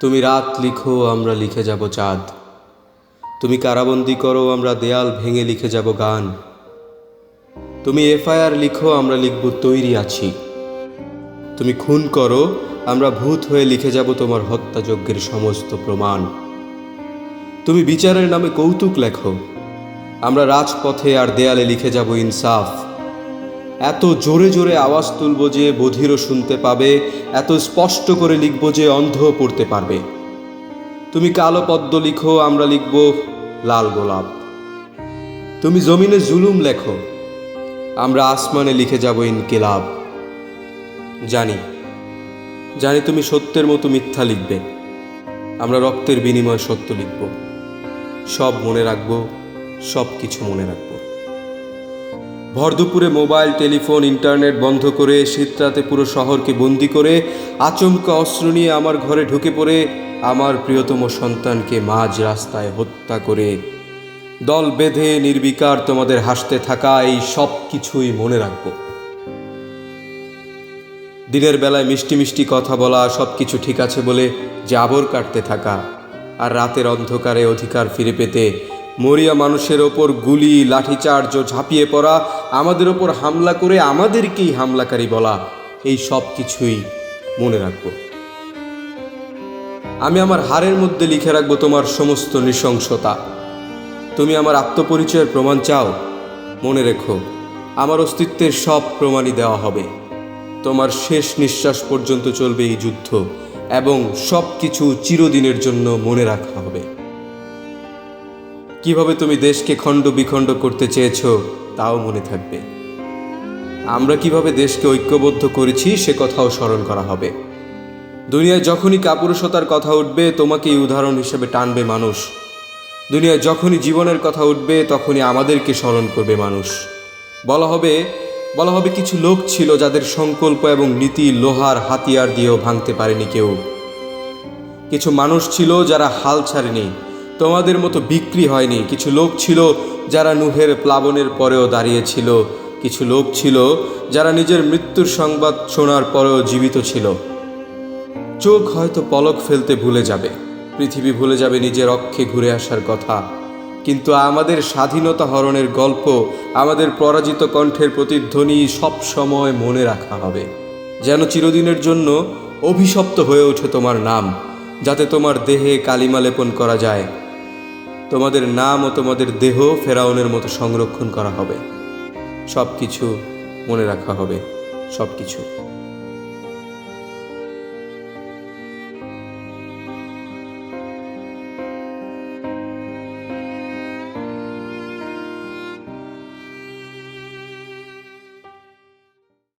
তুমি রাত লিখো, আমরা লিখে যাব চাঁদ। তুমি কারাবন্দি করো, আমরা দেয়াল ভেঙে লিখে যাব গান। তুমি এফআইআর লিখো, আমরা লিখব তৈরি আছি। তুমি খুন করো, আমরা ভূত হয়ে লিখে যাব তোমার হত্যাযজ্ঞের সমস্ত প্রমাণ। তুমি বিচারের নামে কৌতুক লেখো, আমরা রাজপথে আর দেয়ালে লিখে যাব ইনসাফ। এত জোরে জোরে আওয়াজ তুলব যে বধিরও শুনতে পাবে, এত স্পষ্ট করে লিখব যে অন্ধ পড়তে পারবে। তুমি কালো পদ্ম লিখো, আমরা লিখব লাল গোলাপ। তুমি জমিনে জুলুম লেখো, আমরা আসমানে লিখে যাব ইনকিলাব। জানি জানি তুমি সত্যের মতো মিথ্যা লিখবে, আমরা রক্তের বিনিময়ে সত্য লিখব। সব মনে রাখব সব কিছু মনে রাখব। ভর দুপুরে মোবাইল, টেলিফোন, ইন্টারনেট বন্ধ করে শীতরাতে পুরো শহরকে বন্দি করে আচমকা অস্ত্র নিয়ে আমার ঘরে ঢুকে পড়ে আমার প্রিয়তম সন্তানকে মাঝ রাস্তায় হত্যা করে। দল বেঁধে নির্বিকার তোমাদের হাসতে থাকা এই সব কিছুই মনে রাখব। দিনের বেলায় মিষ্টি মিষ্টি কথা বলা, সব কিছু ঠিক আছে বলে জাবর কাটতে থাকা, আর রাতের অন্ধকারে অধিকার ফিরে পেতে মরিয়া মানুষের ওপর গুলি, লাঠিচার্জ ঝাঁপিয়ে পড়া, আমাদের ওপর হামলা করে আমাদেরকেই হামলাকারী বলা, এই সব কিছুই মনে রাখব। আমি আমার হারের মধ্যে লিখে রাখব তোমার সমস্ত নৃশংসতা। তুমি আমার আত্মপরিচয়ের প্রমাণ চাও। মনে রেখো, আমার অস্তিত্বের সব প্রমাণই দেওয়া হবে। তোমার শেষ নিঃশ্বাস পর্যন্ত চলবে এই যুদ্ধ এবং সব কিছু চিরদিনের জন্য মনে রাখা হবে। কীভাবে তুমি দেশকে খণ্ড বিখণ্ড করতে চেয়েছ তাও মনে থাকবে। আমরা কীভাবে দেশকে ঐক্যবদ্ধ করেছি সে কথাও স্মরণ করা হবে। দুনিয়ায় যখনই কাপুরুষতার কথা উঠবে তোমাকেই উদাহরণ হিসেবে টানবে মানুষ। দুনিয়ায় যখনই জীবনের কথা উঠবে, তখনই আমাদেরকে স্মরণ করবে মানুষ। বলা হবে বলা হবে কিছু লোক ছিল যাদের সংকল্প এবং নীতি লোহার হাতিয়ার দিয়েও ভাঙতে পারেনি কেউ। কিছু মানুষ ছিল যারা হাল ছাড়েনি তোমাদের মতো বিক্রি হয়নি। কিছু লোক ছিল যারা নুহের প্লাবনের পরেও দাঁড়িয়েছিল। কিছু লোক ছিল যারা নিজের মৃত্যুর সংবাদ শোনার পরেও জীবিত ছিল। চোখ হয়তো পলক ফেলতে ভুলে যাবে। পৃথিবী ভুলে যাবে নিজের অক্ষে ঘুরে আসার কথা। কিন্তু আমাদের স্বাধীনতা হরণের গল্প, আমাদের পরাজিত কণ্ঠের প্রতিধ্বনি সব সময় মনে রাখা হবে। যেন চিরদিনের জন্য অভিশপ্ত হয়ে ওঠে তোমার নাম, যাতে তোমার দেহে কালিমা লেপন করা যায়। তোমাদের নাম ও তোমাদের দেহ ফেরাউনের মতো সংরক্ষণ করা হবে। সব কিছু মনে রাখা হবে। সব কিছু